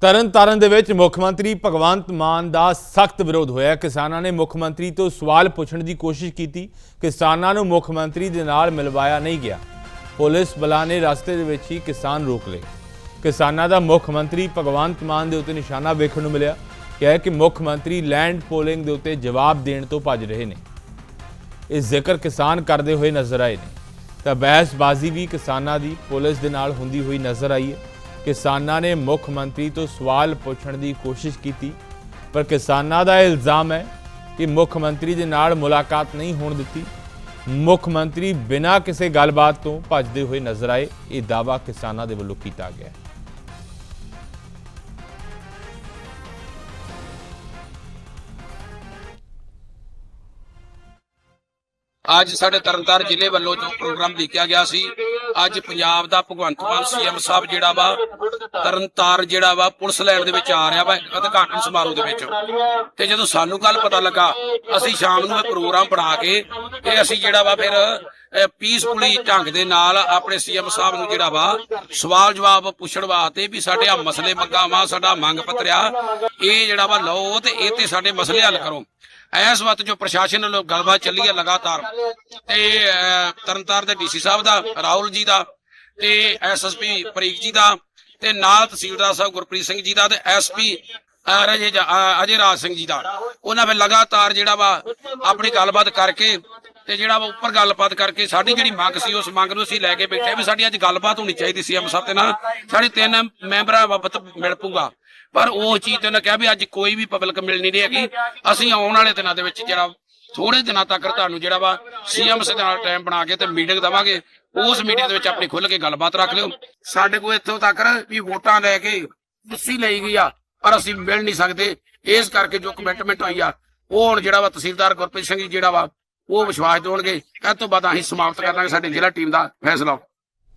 ਤਰਨਤਾਰਨ ਦੇ ਵਿੱਚ ਮੁੱਖ ਮੰਤਰੀ ਭਗਵੰਤ ਮਾਨ ਦਾ ਸਖਤ ਵਿਰੋਧ ਹੋਇਆ। ਕਿਸਾਨਾਂ ਨੇ ਮੁੱਖ ਮੰਤਰੀ ਤੋਂ ਸਵਾਲ ਪੁੱਛਣ ਦੀ ਕੋਸ਼ਿਸ਼ ਕੀਤੀ। ਕਿਸਾਨਾਂ ਨੂੰ ਮੁੱਖ ਮੰਤਰੀ ਦੇ ਨਾਲ ਮਿਲਵਾਇਆ ਨਹੀਂ ਗਿਆ। ਪੁਲਿਸ ਬਲਾਂ ਨੇ ਰਸਤੇ ਦੇ ਵਿੱਚ ਹੀ ਕਿਸਾਨ ਰੋਕ ਲਏ। ਕਿਸਾਨਾਂ ਦਾ ਮੁੱਖ ਮੰਤਰੀ ਭਗਵੰਤ ਮਾਨ ਦੇ ਉੱਤੇ ਨਿਸ਼ਾਨਾ ਵੇਖਣ ਨੂੰ ਮਿਲਿਆ। ਕਿਹਾ ਕਿ ਮੁੱਖ ਮੰਤਰੀ ਲੈਂਡ ਪੋਲਿੰਗ ਦੇ ਉੱਤੇ ਜਵਾਬ ਦੇਣ ਤੋਂ ਭੱਜ ਰਹੇ ਨੇ। ਇਹ ਜ਼ਿਕਰ ਕਿਸਾਨ ਕਰਦੇ ਹੋਏ ਨਜ਼ਰ ਆਏ ਨੇ। ਤਾਂ ਬਹਿਸਬਾਜ਼ੀ ਵੀ ਕਿਸਾਨਾਂ ਦੀ ਪੁਲਿਸ ਦੇ ਨਾਲ ਹੁੰਦੀ ਹੋਈ ਨਜ਼ਰ ਆਈ ਹੈ। ਕਿਸਾਨਾਂ ਨੇ ਮੁੱਖ ਮੰਤਰੀ ਤੋਂ ਸਵਾਲ ਪੁੱਛਣ ਦੀ ਕੋਸ਼ਿਸ਼ ਕੀਤੀ, ਪਰ ਕਿਸਾਨਾਂ ਦਾ ਇਲਜ਼ਾਮ ਹੈ ਕਿ ਮੁੱਖ ਮੰਤਰੀ ਦੇ ਨਾਲ ਮੁਲਾਕਾਤ ਨਹੀਂ ਹੋਣ ਦਿੱਤੀ। ਮੁੱਖ ਮੰਤਰੀ ਬਿਨਾਂ ਕਿਸੇ ਗੱਲਬਾਤ ਤੋਂ ਭੱਜਦੇ ਹੋਏ ਨਜ਼ਰ ਆਏ, ਇਹ ਦਾਅਵਾ ਕਿਸਾਨਾਂ ਦੇ ਵੱਲੋਂ ਕੀਤਾ ਗਿਆ ਹੈ। ਅੱਜ ਸਾਡੇ ਤਰਨਤਾਰਨ ਜ਼ਿਲ੍ਹੇ ਵੱਲੋਂ ਜੋ ਪ੍ਰੋਗਰਾਮ ਲਿਖਿਆ ਗਿਆ ਸੀ ਅੱਜ ਪੰਜਾਬ ਦਾ ਭਗਵੰਤ ਮਾਨ ਸੀਐਮ ਸਾਹਿਬ ਜਿਹੜਾ ਵਾ ਤਰਨਤਾਰ ਜਿਹੜਾ ਵਾ, ਪੁਲਿਸ ਲਾਈਨ ਦੇ ਵਿੱਚ ਆ ਰਿਹਾ ਵਾ, ਉਦਘਾਟਨ ਸਮਾਰੋਹ ਦੇ ਵਿੱਚ। ਤੇ ਜਦੋਂ ਸਾਨੂੰ ਕੱਲ ਪਤਾ ਲੱਗਾ, ਅਸੀਂ ਸ਼ਾਮ ਨੂੰ ਇਹ ਪ੍ਰੋਗਰਾਮ ਬਣਾ ਕੇ ਤੇ ਅਸੀਂ ਜਿਹੜਾ ਵਾ ਫਿਰ ਪੀਸਫੁਲੀ ਢੰਗ ਦੇ ਨਾਲ ਆਪਣੇ ਸੀਐਮ ਸਾਹਿਬ ਨੂੰ ਜਿਹੜਾ ਵਾ, ਸਵਾਲ ਜਵਾਬ ਪੁੱਛਣ ਵਾਸਤੇ ਵੀ ਸਾਡੇ ਆ ਮਸਲੇ ਮੰਗਾਂ ਵਾ ਸਾਡਾ ਮੰਗ ਪੱਤਰਿਆ, ਇਹ ਜਿਹੜਾ ਵਾ ਲਓ ਤੇ ਇਹ ਤੇ ਸਾਡੇ ਮਸਲੇ ਹੱਲ ਕਰੋ। ਇਸ ਵਕਤ ਜੋ ਪ੍ਰਸ਼ਾਸਨ ਵੱਲੋਂ ਗੱਲਬਾਤ ਚੱਲੀ ਹੈ ਲਗਾਤਾਰ ਤੇ ਅਹ, ਤਰਨਤਾਰਨ ਦੇ ਡੀਸੀ ਸਾਹਿਬ ਦਾ ਰਾਹੁਲ ਜੀ ਦਾ ਤੇ ਐਸਐਸਪੀ ਪ੍ਰੀਕ ਜੀ ਦਾ ਤੇ ਨਾਲ ਤਹਿਸੀਲਦਾਰ ਸਾਹਿਬ ਗੁਰਪ੍ਰੀਤ ਸਿੰਘ ਜੀ ਦਾ ਤੇ ਐਸਪੀ ਅਜੇ ਅਜੇ ਰਾਜ ਸਿੰਘ ਜੀ ਦਾ। ਉਹਨਾਂ ਵਿੱਚ ਲਗਾਤਾਰ ਜਿਹੜਾ ਵਾ ਆਪਣੀ ਗੱਲਬਾਤ ਕਰਕੇ ਤੇ ਜਿਹੜਾ ਵਾ ਉੱਪਰ ਗੱਲਬਾਤ ਕਰਕੇ ਸਾਡੀ ਜਿਹੜੀ ਮੰਗ ਸੀ ਉਸ ਮੰਗ ਨੂੰ ਅਸੀਂ ਲੈ ਕੇ ਬੈਠੇ ਵੀ ਸਾਡੀ ਅੱਜ ਗੱਲਬਾਤ ਹੋਣੀ ਚਾਹੀਦੀ ਸੀ ਐਮ ਸਾਹਿਬ ਤੇ ਨਾਲ। ਸਾਡੇ ਤਿੰਨ ਮੈਂਬਰਾਂ ਬਾਬਤ ਮਿਲ ਪੂਗਾ ਪਰ ਉਹ ਚੀਜ਼ ਤੇ ਉਹਨੇ ਕਿਹਾ ਵੀ ਅੱਜ ਕੋਈ ਵੀ ਪਬਲਿਕ ਮਿਲਣੀ ਨਹੀਂ ਹੈਗੀ। ਅਸੀਂ ਆਉਣ ਵਾਲੇ ਦਿਨਾਂ ਦੇ ਵਿੱਚ ਜਿਹੜਾ ਥੋੜੇ ਦਿਨਾਂ ਤੱਕ ਤੁਹਾਨੂੰ ਜਿਹੜਾ ਵਾ ਸੀਐਮ ਨਾਲ ਟਾਈਮ ਬਣਾ ਕੇ ਤੇ ਮੀਟਿੰਗ ਦਵਾਂਗੇ। ਉਸ ਮੀਟਿੰਗ ਦੇ ਵਿੱਚ ਆਪਣੀ ਖੁੱਲ ਕੇ ਗੱਲਬਾਤ ਰੱਖ ਲਿਓ। ਸਾਡੇ ਕੋਲ ਇੱਥੋਂ ਤੱਕ ਵੀ ਵੋਟਾਂ ਲੈ ਕੇ ਗੁੱਸੀ ਲਈ ਗਈ ਆ, ਪਰ ਅਸੀਂ ਮਿਲ ਨਹੀਂ ਸਕਦੇ। ਇਸ ਕਰਕੇ ਜੋ ਕਮਿਟਮੈਂਟ ਹੋਈ ਆ, ਉਹ ਹੁਣ ਜਿਹੜਾ ਵਾ ਤਹਿਸੀਲਦਾਰ ਗੁਰਪ੍ਰੀਤ ਸਿੰਘ ਜੀ ਜਿਹੜਾ ਵਾ, ਉਹ ਵਿਸ਼ਵਾਸ ਦੇਣਗੇ ਇਹ ਤੋਂ ਬਾਅਦ ਅਸੀਂ ਸਮਾਪਤ ਕਰ ਦਾਂਗੇ। ਸਾਡੀ ਜ਼ਿਲ੍ਹਾ ਟੀਮ ਦਾ ਫੈਸਲਾ।